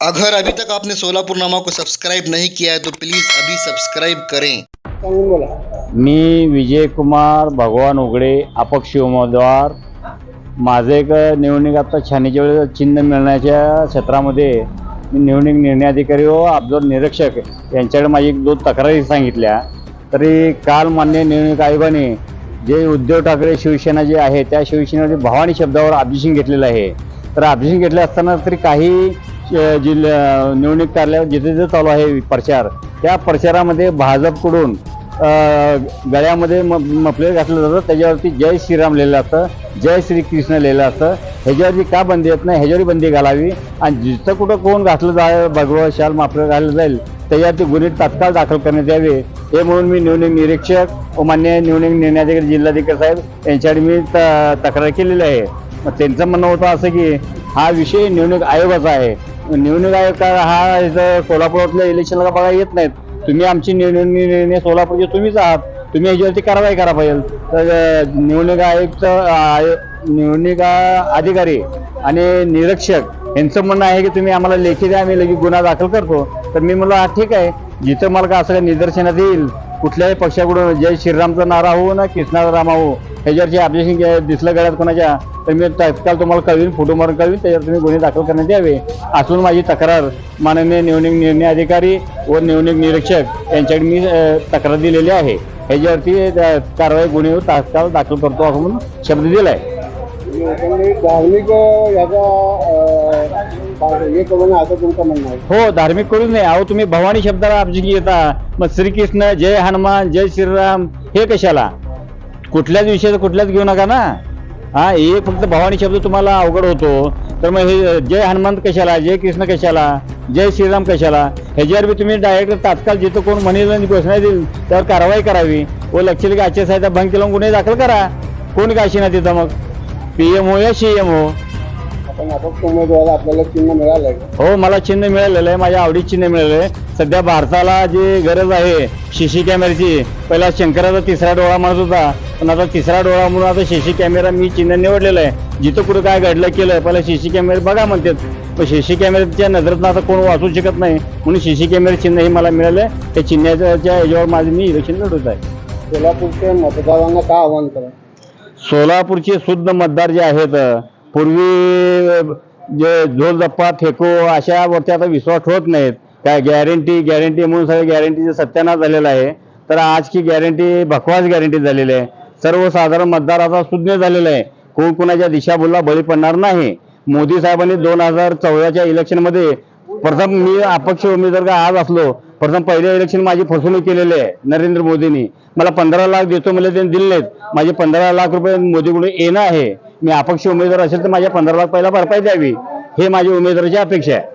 अगर अभी तक आपने सोलापुर नामा को सब्सक्राइब नहीं किया है तो प्लीज़ अभी सब्सक्राइब करें। मी विजयकुमार भगवान उघडे अपक्ष उमेदवार. माझं एक निवडणूक आता छानीच्या वेळेस चिन्ह मिळण्याच्या क्षेत्रामध्ये मी निवडणूक निर्णय अधिकारी व अब्दुल निरीक्षक यांच्याकडे माझी एक दोन तक्रारी सांगितल्या. तरी काल मान्य निवडणूक आयोगाने जे उद्धव ठाकरे शिवसेना जे आहे त्या शिवसेनेमध्ये भवानी शब्दावर ऑब्जेक्शन घेतलेलं आहे. तर ऑब्जेक्शन घेतलं असताना तरी काही जिल्हा निवडणूक कार्यालयावर जिथे जिथे चालू आहे प्रचार त्या प्रचारामध्ये भाजपकडून गळ्यामध्ये म मफले घातलं जातं. त्याच्यावरती जय श्रीराम लिहिलं असतं जय श्री कृष्ण लिहिलं असतं ह्याच्यावरती का बंदी येत नाही? ह्याच्यावर बंदी घालावी. आणि जिथं कुठं कोण घातलं जाय भगवा शाल माफलर घातलं जाईल त्याच्यावरती गुन्हे तात्काळ दाखल करण्यात यावे. हे म्हणून मी निवडणूक निरीक्षक व मान्य निवडणूक निर्णयाधिकारी जिल्हाधिकारी साहेब यांच्याकडे मी त तक्रार केलेली आहे. मग त्यांचं म्हणणं होतं असं की हा विषय निवडणूक आयोगाचा आहे. निवडणूक आयोग का हा इथं सोलापुरातल्या इलेक्शनला बघा येत नाहीत. तुम्ही आमची निवडणूक निर्णय सोलापूरचे तुम्हीच आहात. तुम्ही याच्यावरती कारवाई करा पाहिजे. तर निवडणूक आयुक्त निवडणूक अधिकारी आणि निरीक्षक यांचं म्हणणं आहे की तुम्ही आम्हाला लेखी द्या आम्ही लगेच गुन्हा दाखल करतो. तर मी म्हणलं हा ठीक आहे. जिथं मला का असं काही निदर्शनात येईल कुठल्याही पक्षाकडून जय श्रीरामचा नारा हो ना कृष्णाचा रामा हो ह्याच्यावरची ऑब्जेक्शन दिसलं गळ्यात कोणाच्या तर मी तात्काळ तुम्हाला कळवीन फोटो मारून कळवीन त्याच्यावर तुम्ही गुन्हे दाखल करण्यात यावे. असून माझी तक्रार माननीय निवडणूक निर्णय अधिकारी व निवडणूक निरीक्षक यांच्याकडे मी तक्रार दिलेली आहे. ह्याच्यावरती कारवाई गुन्हे तात्काळ दाखल करतो असं म्हणून शब्द दिलाय. धार्मिक हो धार्मिक करूच नाही अहो तुम्ही भवानी शब्दाला आपजी घेता. मग श्रीकृष्ण जय हनुमान जय श्रीराम हे कशाला? कुठल्याच विषयाचं कुठल्याच घेऊ नका ना. हा एक फक्त भवानी शब्द तुम्हाला अवघड होतो. तर मग हे जय हनुमंत कशाला जय कृष्ण कशाला जय श्रीराम कशाला ह्याच्यावर बी तुम्ही डायरेक्ट तात्काळ जिथं कोण म्हणेल आणि घोषणा देईल त्यावर कारवाई करावी. व लक्षात की आचारसंहिता भंग केला गुन्हे दाखल करा. कोण काशी ना तिथं मग? पी एम हो या सी एम हो. अपक्ष उमेदवार आपल्याला चिन्ह मिळालंय. हो मला चिन्ह मिळालेलं आहे माझ्या आवडीचं चिन्ह मिळालेलं आहे. सध्या भारताला जी गरज आहे शिशी कॅमेऱ्याची पहिला शंकराचा तिसरा डोळा म्हणत होता पण आता तिसरा डोळा म्हणून आता शिशी कॅमेरा मी चिन्ह निवडलेलं आहे. जिथं कुठं काय घडलं केलं पहिला शिशी कॅमेरे बघा म्हणतात. पण शिशी कॅमेऱ्याच्या नजरेत आता कोण वाचू शकत नाही म्हणून शिशी कॅमेरा चिन्ह हे मला मिळालं आहे त्या चिन्हाच्या याच्यावर माझं मी इलेक्शन लढवत आहे. सोलापूरच्या मतदारांना काय आव्हान करा? सोलापूरचे शुद्ध मतदार जे आहेत पूर्वी जे झोलजप्पा ठेको अशावरती आता विश्वास ठेवत नाहीत. काय गॅरंटी गॅरंटी म्हणून सगळं गॅरंटीचं सत्यानाश झालेला आहे तर आज की गॅरंटी बकवास गॅरंटी झालेली आहे. सर्वसाधारण मतदार आता सुज्ञ झालेला आहे. कोण कोणाच्या दिशाभूलला बळी पडणार नाही. मोदी साहेबांनी दोन हजार चौदाच्या इलेक्शनमध्ये प्रथम मी अपक्ष उमेदवार का आज असलो प्रथम पहिल्या इलेक्शन माझी फसवणूक केलेली आहे नरेंद्र मोदींनी. मला पंधरा लाख देतो मला त्यांनी दिले नाहीत. माझे पंधरा लाख रुपये मोदीकडून येणं आहे. मी अपक्ष उमेदवार असेल तर माझ्या पंधरा लाख पहिला भरपाई द्यावी. हे माझी उमेदवाराची अपेक्षा आहे.